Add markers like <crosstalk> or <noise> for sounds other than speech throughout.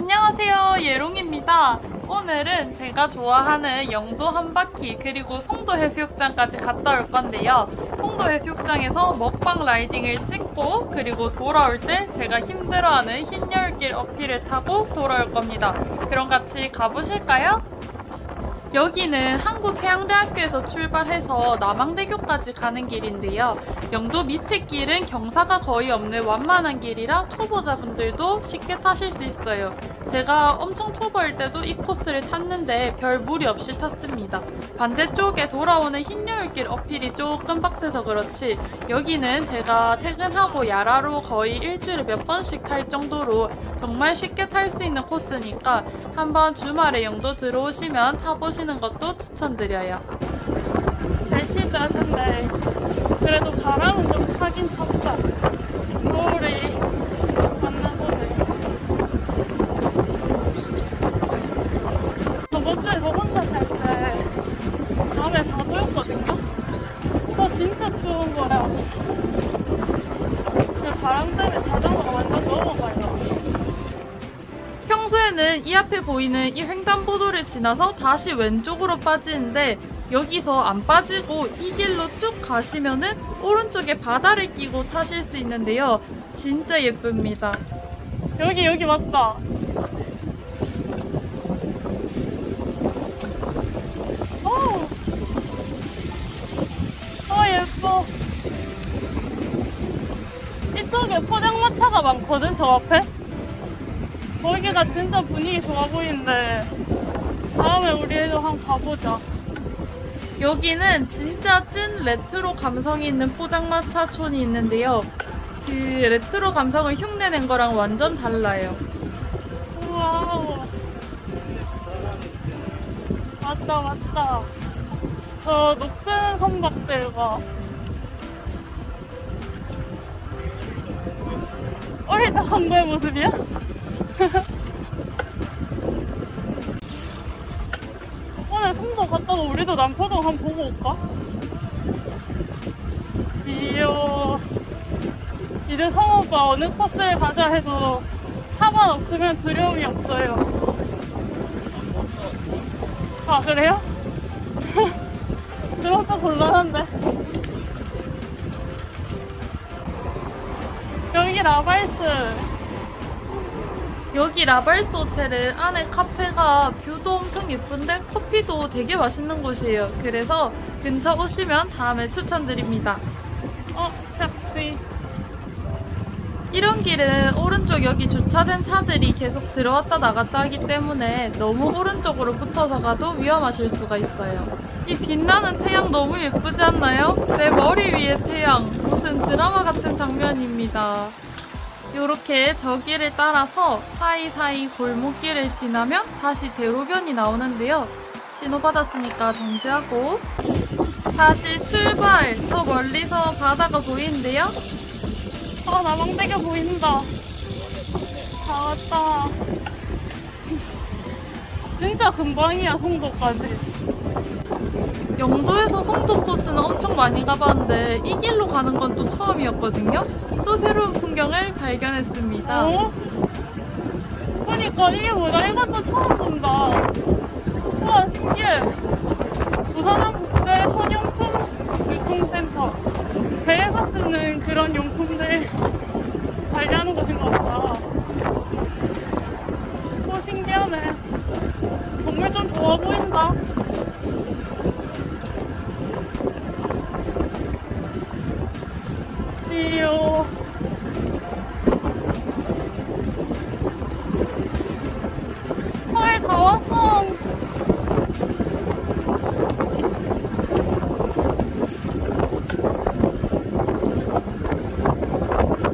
안녕하세요. 예롱입니다. 오늘은 제가 좋아하는 영도 한 바퀴 그리고 송도 해수욕장까지 갔다 올 건데요. 송도 해수욕장에서 먹방 라이딩을 찍고 그리고 돌아올 때 제가 힘들어하는 흰여울길 어필을 타고 돌아올 겁니다. 그럼 같이 가보실까요? 여기는 한국해양대학교에서 출발해서 남항대교까지 가는 길인데요. 영도 밑에 길은 경사가 거의 없는 완만한 길이라 초보자분들도 쉽게 타실 수 있어요. 제가 엄청 초보일 때도 이 코스를 탔는데 별 무리 없이 탔습니다. 반대쪽에 돌아오는 흰 여울길 어필이 조금 빡세서 그렇지 여기는 제가 퇴근하고 야라로 거의 일주일에 몇 번씩 탈 정도로 정말 쉽게 탈 수 있는 코스니까 한번 주말에 영도 들어오시면 타보시는 것도 추천드려요. 날씨가 근데 그래도 바람은 좀 차긴 찼다. 겨울이 왔나 보네. 저번 주에 저 혼자 살 때 밤에 다 보였거든요? 어, 진짜 추운 거야. 그 바람 때문에 자전거가 완전 넘어가요. 평소에는 이 앞에 보이는 이 횡단보도를 지나서 다시 왼쪽으로 빠지는데 여기서 안 빠지고 이 길로 쭉 가시면은 오른쪽에 바다를 끼고 타실 수 있는데요. 진짜 예쁩니다. 여기 여기 맞다. 오! 어 예뻐. 이쪽에 포장마차가 많거든 저 앞에. 거기가 진짜 분위기 좋아 보이는데 다음에 우리도 한번 가보자. 여기는 진짜 찐 레트로 감성이 있는 포장마차촌이 있는데요. 그 레트로 감성을 흉내낸 거랑 완전 달라요. 우와. 맞다, 맞다. 저 높은 선박들과 어릴 때 한거의 모습이야? <laughs> 오늘 송도 갔다가 우리도 남포동 한번 보고 올까? 이요. 이제 성오빠 어느 코스를 가자 해도 차만 없으면 두려움이 없어요. 아, 그래요? <laughs> 그럼 좀 곤란한데. 여기 라발스. 여기 라발스 호텔은 안에 카페가 뷰도 엄청 예쁜데 커피도 되게 맛있는 곳이에요. 그래서 근처 오시면 다음에 추천드립니다. 어, 택시. 이런 길은 오른쪽 여기 주차된 차들이 계속 들어왔다 나갔다 하기 때문에 너무 오른쪽으로 붙어서 가도 위험하실 수가 있어요. 이 빛나는 태양 너무 예쁘지 않나요? 내 머리 위에 태양. 무슨 드라마 같은 장면입니다. 이렇게 저 길을 따라서 사이사이 골목길을 지나면 다시 대로변이 나오는데요. 신호 받았으니까 정지하고 다시 출발. 저 멀리서 바다가 보이는데요. 아, 남항대교 보인다. 다 왔다. 진짜 금방이야, 송도까지. 영도에서 송도 코스는 엄청 많이 가봤는데 이 길로 가는 건 또 처음이었거든요. 또 새로운 풍경을 발견했습니다. 어? 그러니까 이게 뭐야? 이것도 처음 본다. 우와 신기해. 부산은 국제 선용품 유통센터. 배에서 쓰는 그런 용품들 관리하는 곳인가 보다. 또 신기하네. 건물 좀 좋아 보인다. 이요. 헐, 다 왔어.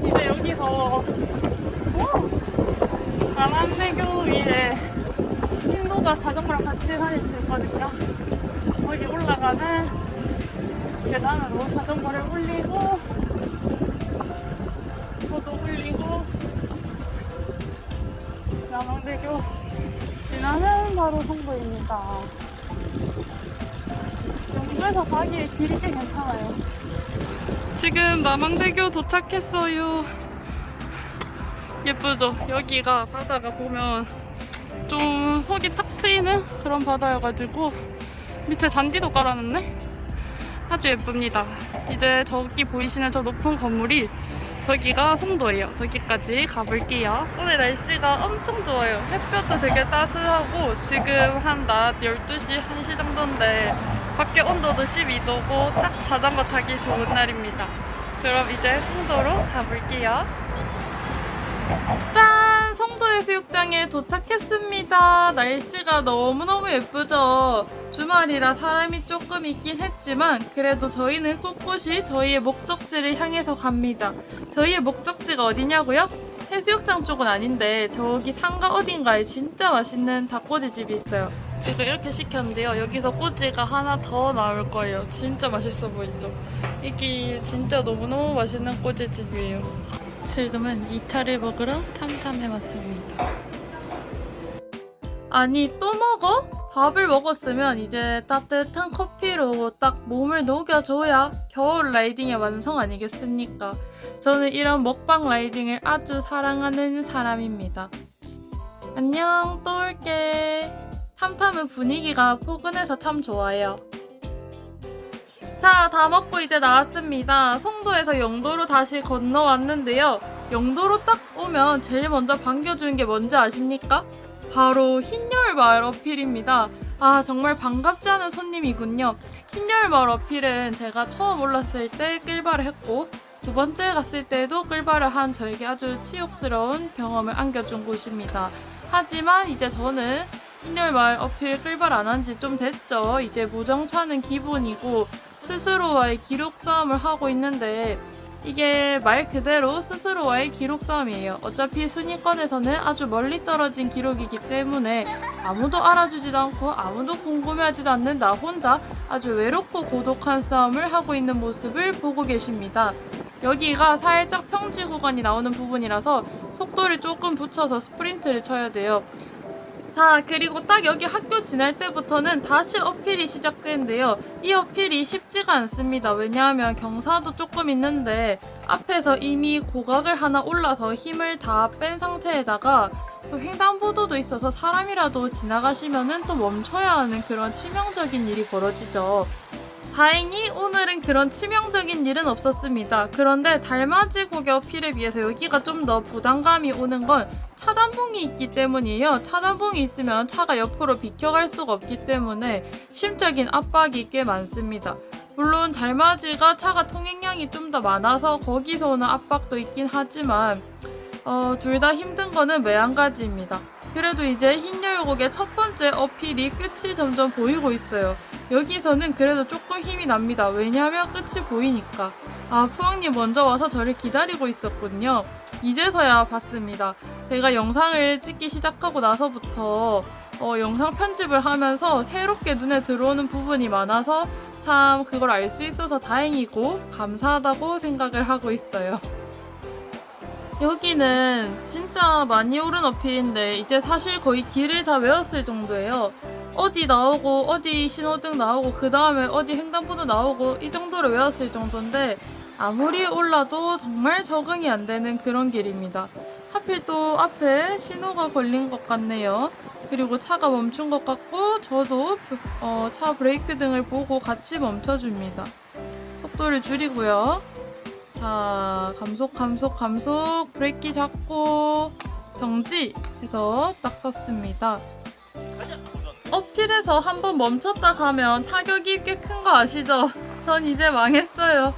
이제 여기서 오! 남한대교 위에 신도가 자전거랑 같이 다닐 수 있거든요. 거기 올라가는 계단으로 자전거를 올리고 저도 올리고 남항대교 지나면 바로 송도입니다. 영도에서 가기에 길이 꽤 괜찮아요. 지금 남항대교 도착했어요. 예쁘죠? 여기가 바다가 보면 좀 속이 탁 트이는 그런 바다여가지고 밑에 잔디도 깔아놨네? 아주 예쁩니다. 이제 저기 보이시는 저 높은 건물이 저기가 송도예요. 저기까지 가볼게요. 오늘 날씨가 엄청 좋아요. 햇볕도 되게 따스하고 지금 한 낮 12시, 1시 정도인데 밖에 온도도 12도고 딱 자전거 타기 좋은 날입니다. 그럼 이제 송도로 가볼게요. 짠! 송도해수욕장에 도착했습니다. 날씨가 너무너무 예쁘죠? 주말이라 사람이 조금 있긴 했지만 그래도 저희는 꿋꿋이 저희의 목적지를 향해서 갑니다. 저희의 목적지가 어디냐고요? 해수욕장 쪽은 아닌데 저기 상가 어딘가에 진짜 맛있는 닭꼬치 집이 있어요. 지금 이렇게 시켰는데요. 여기서 꼬지가 하나 더 나올 거예요. 진짜 맛있어 보이죠? 이게 진짜 너무너무 맛있는 꼬지 집이에요. 지금은 이탈을 먹으러 탐탐해 왔습니다. 아니 또 먹어? 밥을 먹었으면 이제 따뜻한 커피로 딱 몸을 녹여줘야 겨울 라이딩의 완성 아니겠습니까? 저는 이런 먹방 라이딩을 아주 사랑하는 사람입니다. 안녕 또 올게. 탐탐은 분위기가 포근해서 참 좋아요. 자, 다 먹고 이제 나왔습니다. 송도에서 영도로 다시 건너왔는데요. 영도로 딱 오면 제일 먼저 반겨주는 게 뭔지 아십니까? 바로 흰여울 마을 어필입니다. 아, 정말 반갑지 않은 손님이군요. 흰여울 마을 어필은 제가 처음 올랐을 때 끌바를 했고, 두 번째 갔을 때도 끌바를 한 저에게 아주 치욕스러운 경험을 안겨준 곳입니다. 하지만 이제 저는 흰여울 마을 어필 끌바를 안한 지 좀 됐죠. 이제 무정차는 기본이고, 스스로와의 기록 싸움을 하고 있는데 이게 말 그대로 스스로와의 기록 싸움이에요. 어차피 순위권에서는 아주 멀리 떨어진 기록이기 때문에 아무도 알아주지도 않고 아무도 궁금해하지도 않는 나 혼자 아주 외롭고 고독한 싸움을 하고 있는 모습을 보고 계십니다. 여기가 살짝 평지 구간이 나오는 부분이라서 속도를 조금 붙여서 스프린트를 쳐야 돼요. 자, 그리고 딱 여기 학교 지날 때부터는 다시 어필이 시작되는데요. 이 어필이 쉽지가 않습니다. 왜냐하면 경사도 조금 있는데 앞에서 이미 고각을 하나 올라서 힘을 다 뺀 상태에다가 또 횡단보도도 있어서 사람이라도 지나가시면은 또 멈춰야 하는 그런 치명적인 일이 벌어지죠. 다행히 오늘은 그런 치명적인 일은 없었습니다. 그런데 달맞이 고개 어필에 비해서 여기가 좀 더 부담감이 오는 건 차단봉이 있기 때문이에요. 차단봉이 있으면 차가 옆으로 비켜갈 수가 없기 때문에 심적인 압박이 꽤 많습니다. 물론 달맞이가 차가 통행량이 좀 더 많아서 거기서 오는 압박도 있긴 하지만 어, 둘 다 힘든 거는 매한가지입니다. 그래도 이제 흰열곡의 첫 번째 어필이 끝이 점점 보이고 있어요. 여기서는 그래도 조금 힘이 납니다. 왜냐하면 끝이 보이니까. 아, 푸왕님 먼저 와서 저를 기다리고 있었군요. 이제서야 봤습니다. 제가 영상을 찍기 시작하고 나서부터 어, 영상 편집을 하면서 새롭게 눈에 들어오는 부분이 많아서 참 그걸 알 수 있어서 다행이고 감사하다고 생각을 하고 있어요. 여기는 진짜 많이 오른 어필인데 이제 사실 거의 길을 다 외웠을 정도예요. 어디 나오고 어디 신호등 나오고 그 다음에 어디 횡단보도 나오고 이 정도로 외웠을 정도인데 아무리 올라도 정말 적응이 안 되는 그런 길입니다. 하필 또 앞에 신호가 걸린 것 같네요. 그리고 차가 멈춘 것 같고 저도 어, 차 브레이크 등을 보고 같이 멈춰줍니다. 속도를 줄이고요. 자, 감속, 감속, 감속, 브레이크 잡고 정지 해서 딱 섰습니다. 어필해서 한번 멈췄다 가면 타격이 꽤 큰 거 아시죠? 전 이제 망했어요.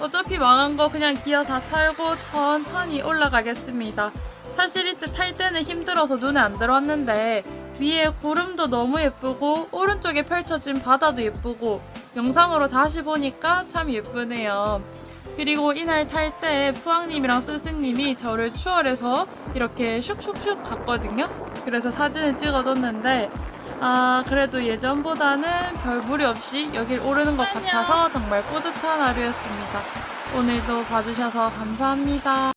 어차피 망한 거 그냥 기어 다 탈고 천천히 올라가겠습니다. 사실 이때 탈 때는 힘들어서 눈에 안 들어왔는데 위에 구름도 너무 예쁘고 오른쪽에 펼쳐진 바다도 예쁘고 영상으로 다시 보니까 참 예쁘네요. 그리고 이날 탈 때 푸왕님이랑 스승님이 저를 추월해서 이렇게 슉슉슉 갔거든요. 그래서 사진을 찍어줬는데 아 그래도 예전보다는 별 무리 없이 여길 오르는 것 같아서 정말 뿌듯한 하루였습니다. 오늘도 봐주셔서 감사합니다.